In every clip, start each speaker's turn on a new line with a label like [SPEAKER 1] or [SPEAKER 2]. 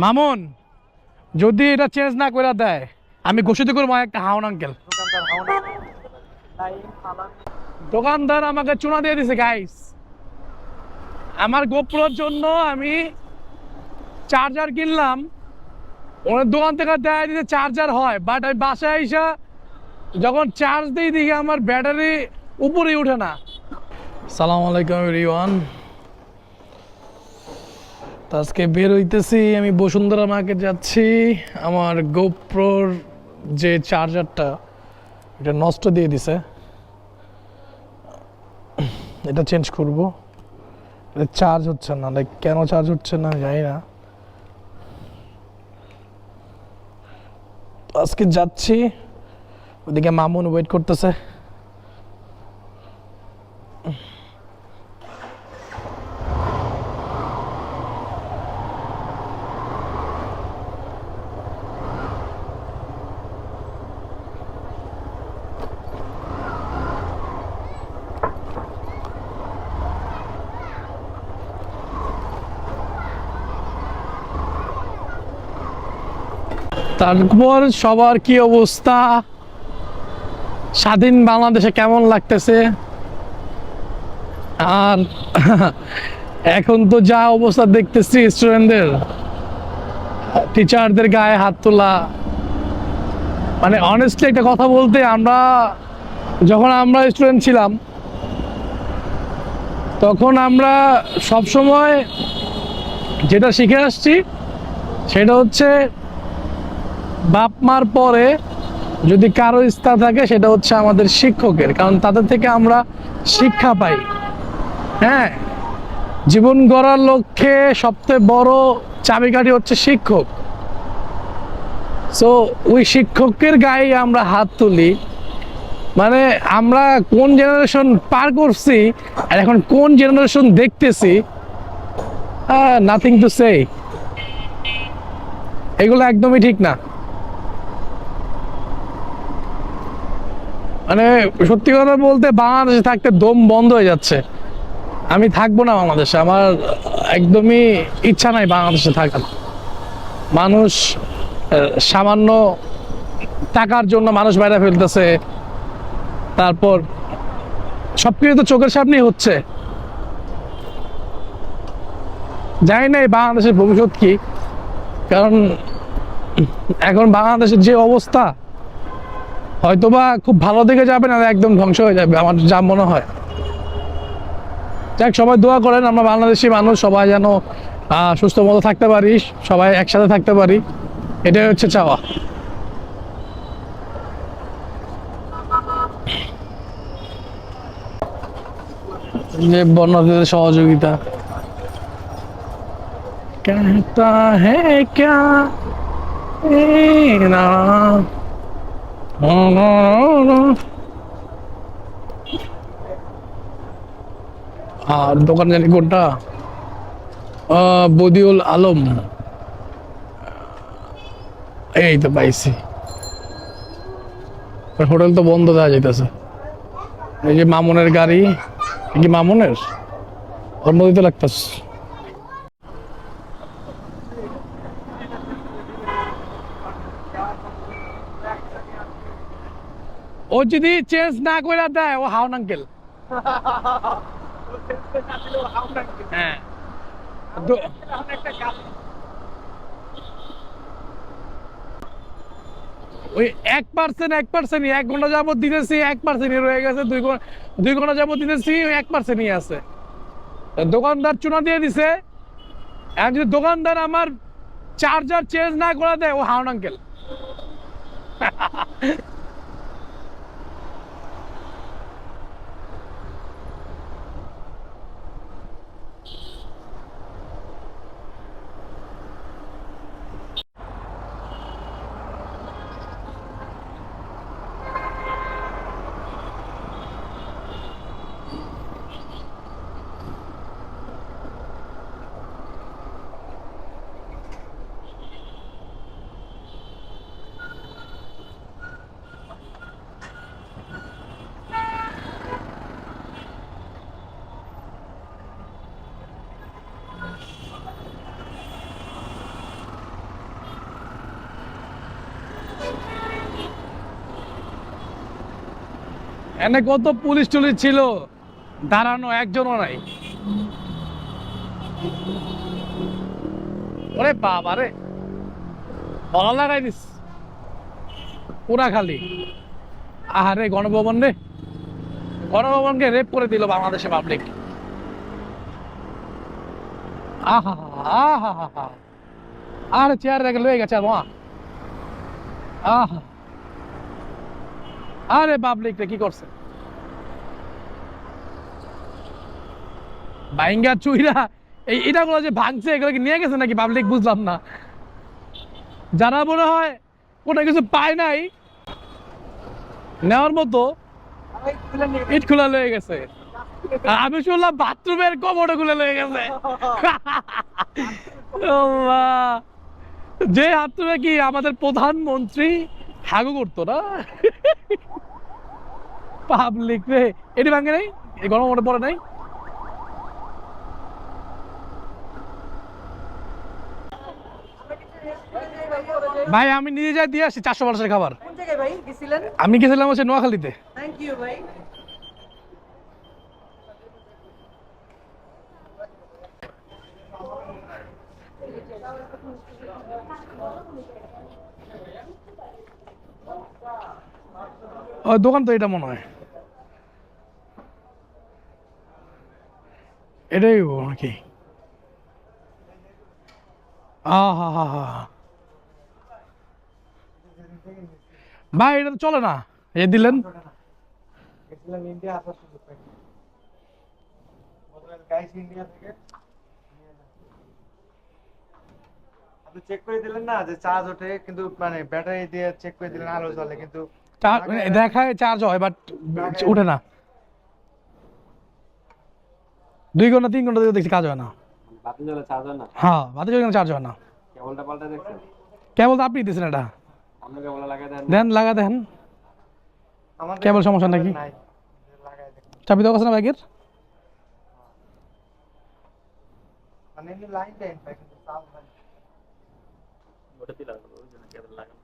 [SPEAKER 1] মামুন, যদি এটা চেঞ্জ না করে দেয়, আমি ঘোষিত করব একটা হাউন আঙ্কেল দোকানদার আমাকে চুনা দিয়ে দিছে গাইস আমার গোপ্রোর জন্য আমি চার্জার কিনলাম। ওনার দোকান থেকে দেয় দিতে চার্জার হয় বাট আমি বাসায় আইসা যখন চার্জ দিই দেখি আমার ব্যাটারি উপরেই ওঠে না। সালাম আলাইকুম এভরিওয়ান তো আজকে বের হইতেছি, আমি বসুন্ধরা মার্কেট যাচ্ছি। আমার গোপ্রোর যে চার্জারটা এটা নষ্ট দিয়ে দিছে। এটা চেঞ্জ করব। এটা চার্জ হচ্ছে না লাইক কেন চার্জ হচ্ছে না জানি না। আজকে যাচ্ছি, ওদিকে মামুন ওয়েট করতেছে। তারপর সবার কি অবস্থা? স্বাধীন বাংলাদেশে কেমন লাগতেছে? আর এখন তো যা অবস্থা দেখতেছি স্টুডেন্টদের টিচারদের গায়ে হাত তোলা। মানে অনেস্টলি একটা কথা বলতে, আমরা যখন আমরা স্টুডেন্ট ছিলাম, তখন আমরা সব সময় যেটা শিখে আসছি, সেটা হচ্ছে বাপ মার পরে যদি কারও ইচ্ছা থাকে, সেটা হচ্ছে আমাদের শিক্ষকের। কারণ তাদের থেকে আমরা শিক্ষা পাই। হ্যাঁ জীবন গড়ার লক্ষ্যে সবচেয়ে বড় চাবিকাঠি হচ্ছে শিক্ষক। সো ওই শিক্ষকের গায়ে আমরা হাত তুলি। মানে আমরা কোন জেনারেশন পার করছি, আর এখন কোন জেনারেশন দেখতেছি নাথিং টু সে এগুলো একদমই ঠিক না। মানে সত্যি কথা বলতে বাংলাদেশে থাকতে দম বন্ধ হয়ে যাচ্ছে। আমি থাকব না বাংলাদেশে, আমার একদমই ইচ্ছা নাই বাংলাদেশে থাকার। মানুষ সামান্য টাকার জন্য মানুষ বাইরে ফেলতেছে। তারপর সবকিছু তো চোখের সামনেই হচ্ছে। জানি না বাংলাদেশের ভবিষ্যৎ কি, কারণ এখন বাংলাদেশের যে অবস্থা হয়তোবা খুব ভালো দিকে যাবে না একদম ধ্বংস হয়ে যাবে আমার যা মনে হয় যাক সবাই দোয়া করেন আমরা বাংলাদেশি মানুষ সবাই যেন আহ, সুস্থ মতো থাকতে পারি সবাই একসাথে থাকতে পারি এটাই হচ্ছে চাওয়া যে বন্যাদের সহযোগিতা कहता है क्या ए ना আর দোকান জানি কোনটা? বদিউল আলম। এই তো পাইছি। হোটেল তো বন্ধ দেওয়া যাইতেছে। এই যে মামুনের গাড়ি কি মামুনের? ওর মধ্যে তো লাগতেছে। ও যদি চেঞ্জ না করে দেয়, ও হাওন আঙ্কেল হ্যাঁ। ওই এক পার্সেন্ট এক পার্সেন্টই এক ঘণ্টা যাবত দিতেছি, এক পার্সেন্টই রয়ে গেছে, দুই ঘণ্টা দুই ঘণ্টা যাবত দিতেছি এক পার্সেন্টই আছে। দোকানদার চুনা দিয়ে দিছে। এখন যদি দোকানদার আমার চার্জার চেঞ্জ না করে দেয়, ও হাওন আঙ্কেল এনে কত পুলিশ টুলিশ ছিল? দাঁড়ানো একজনও নাই। ওরে বাবা রে। দিস। পুরা খালি। আহারে গণভবন রে। গণভবনকে রেপ করে দিল বাংলাদেশে পাবলিক আহা আহা আরে চেয়ার রেখে লয়ে গেছে আর আহা। আরে পাবলিক কি করছে? বাইঙ্গা চুইরা, এই এটা গুলো যে ভাঙছে, এগুলো কি নিয়ে গেছে নাকি পাবলিক বুঝলাম না। যারা মনে হয় কোনো কিছু পায় নাই, নেওয়ার মতো ইট খোলা লয়ে গেছে। আমি শুনলাম বাথরুমের কমোডও খুলে লয়ে গেছে। যে বাথরুমে কি আমাদের প্রধানমন্ত্রী হাগু করতো না। পাবলিক রে এটি ভাঙে নাই? এই গরম মনে পড়ে নাই? ভাই আমি নিজে যাই দিয়ে আসছি চারশো মানুষের খাবার। আমি গেছিলাম হচ্ছে নোয়াখালীতে।
[SPEAKER 2] থ্যাংক ইউ ভাই।
[SPEAKER 1] দোকান তো এটা মনে হয়। এটাই নাকি? আহা হা হা ভাই, এটা তো চলে না? এ দিলেন?
[SPEAKER 3] চেক করে দিলেন না যে চার্জ ওঠে, কিন্তু মানে ব্যাটারি দিয়ে চেক করে দিলেন, আলো চলে কিন্তু
[SPEAKER 1] দেখায় চার্জ হয় বাট উঠে না। দুই ঘণ্টা তিন ঘণ্টা দেখছি কাজ হয় না।
[SPEAKER 4] চার্জ হয় না?
[SPEAKER 1] হ্যাঁ বাতি জন্য চার্জ হয় না।
[SPEAKER 4] কেবলটা পাল্টা দেখছেন?
[SPEAKER 1] কেবল তো আপনি দিয়েছেন এটা।
[SPEAKER 4] দেন।
[SPEAKER 1] দেন লাগা দেন। কেবল সমস্যা নাকি?
[SPEAKER 3] নাই।
[SPEAKER 1] চাবি দেওয়া আছে না বাইকের
[SPEAKER 3] মানে লাইন টাইম পাই কিন্তু চার্জ হয় না।
[SPEAKER 4] ওটাতেই লাগাবো ওই জন্য কেবল লাগানো।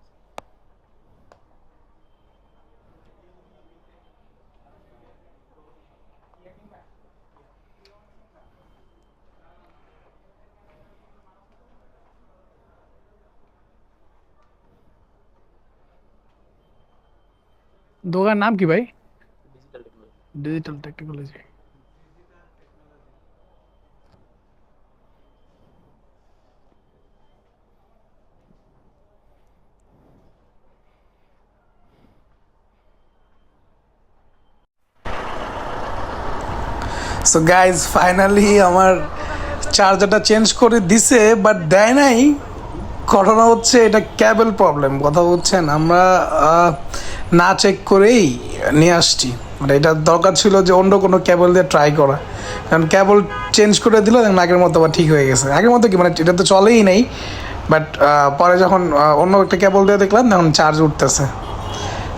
[SPEAKER 1] দোকানের নাম কি ভাই?
[SPEAKER 4] Digital technology
[SPEAKER 1] digital technology
[SPEAKER 5] so guys finally আমার চার্জারটা চেঞ্জ করে দিছে বাট দেয় নাই। ঘটনা হচ্ছে, এটা ক্যাবেল প্রবলেম কথা বলছেন আমরা না চেক করেই নিয়ে আসছি। মানে এটা দরকার ছিল যে অন্য কোনো ক্যাবল দিয়ে ট্রাই করা। কারণ ক্যাবল চেঞ্জ করে দিল আগের মতো আবার ঠিক হয়ে গেছে। আগের মতো কি মানে এটা তো চলেই নেই। বাট পরে যখন অন্য একটা ক্যাবল দিয়ে দেখলাম, তখন চার্জ উঠতেছে।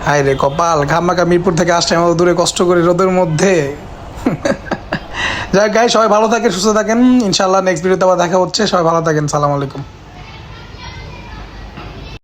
[SPEAKER 5] হায় রে কপাল ঘামাকা মিরপুর থেকে আসছে আমাদের দূরে কষ্ট করে রোদের মধ্যে। যাই গাই সবাই ভালো থাকেন, সুস্থ থাকেন। ইনশাল্লাহ নেক্সট ভিডিওতে আবার দেখা হচ্ছে। সবাই ভালো থাকেন, সালাম আলাইকুম।